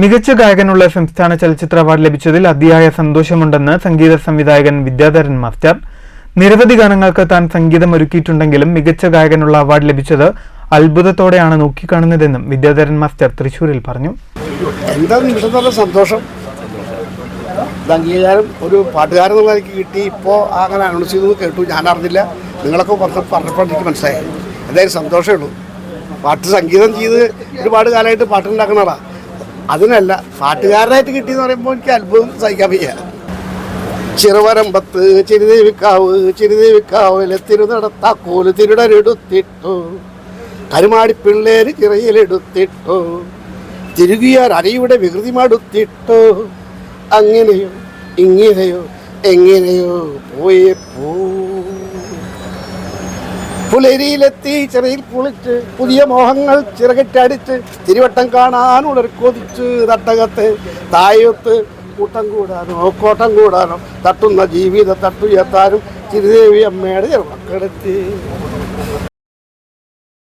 മികച്ച ഗായകനുള്ള സംസ്ഥാന ചലച്ചിത്ര അവാർഡ് ലഭിച്ചതിൽ അതിയായ സന്തോഷമുണ്ടെന്ന് സംഗീത സംവിധായകൻ വിദ്യാധരൻ മാസ്റ്റർ. നിരവധി ഗാനങ്ങൾക്ക് താൻ സംഗീതം ഒരുക്കിയിട്ടുണ്ടെങ്കിലും മികച്ച ഗായകനുള്ള അവാർഡ് ലഭിച്ചത് അത്ഭുതത്തോടെയാണ് നോക്കിക്കാണുന്നതെന്നും വിദ്യാധരൻ മാസ്റ്റർ തൃശൂരിൽ പറഞ്ഞു. സന്തോഷം? അംഗീകാരം ഒരു പാട്ടുകാരൻ എന്നുള്ള എനിക്ക് കിട്ടി. ഇപ്പോൾ അങ്ങനെ അനൗൺസ് ചെയ്തു കേട്ടു. ഞാൻ അറിഞ്ഞില്ല. നിങ്ങളൊക്കെ പറഞ്ഞ പറഞ്ഞപ്പോൾ എനിക്ക് മനസ്സിലായി എന്തായാലും സന്തോഷമേ ഉള്ളൂ. പാട്ട് സംഗീതം ചെയ്ത് ഒരുപാട് കാലമായിട്ട് പാട്ടുണ്ടാക്കണതാ അതിനല്ല പാട്ടുകാരനായിട്ട് കിട്ടിയെന്ന് പറയുമ്പോൾ എനിക്ക് അത്ഭുതം സഹിക്കാൻ വയ്യ. ചെറുവരമ്പത്ത് ചിരുദേവിക്കാവ് ചിരുദേവിക്കാവിലെ തിരുനടത്താക്കോൽ തിരുടരെടുത്തിട്ടു. കരുമാടി പിള്ളേര് ചിറയിലെടുത്തിട്ടു. തിരുകിയാർ അരയുടെ വികൃതി മടുത്തിട്ടു അങ്ങനെയോ ഇങ്ങനെയോ എങ്ങനെയോ പോയേ പോ. പുലരിയിലെത്തി ചെറിയ കുളിച്ച് പുതിയ മോഹങ്ങൾ ചിറകിട്ടടിച്ച് തിരുവട്ടം കാണാനുള്ളൊരു കൊതിച്ച് തട്ടകത്ത് തായത്ത് കൂട്ടം കൂടാനോ കോട്ടം കൂടാനോ തട്ടുന്ന ജീവിത തട്ടുയർത്താനും ചിരുദേവി അമ്മയുടെ ചെറുമക്കളെത്തി.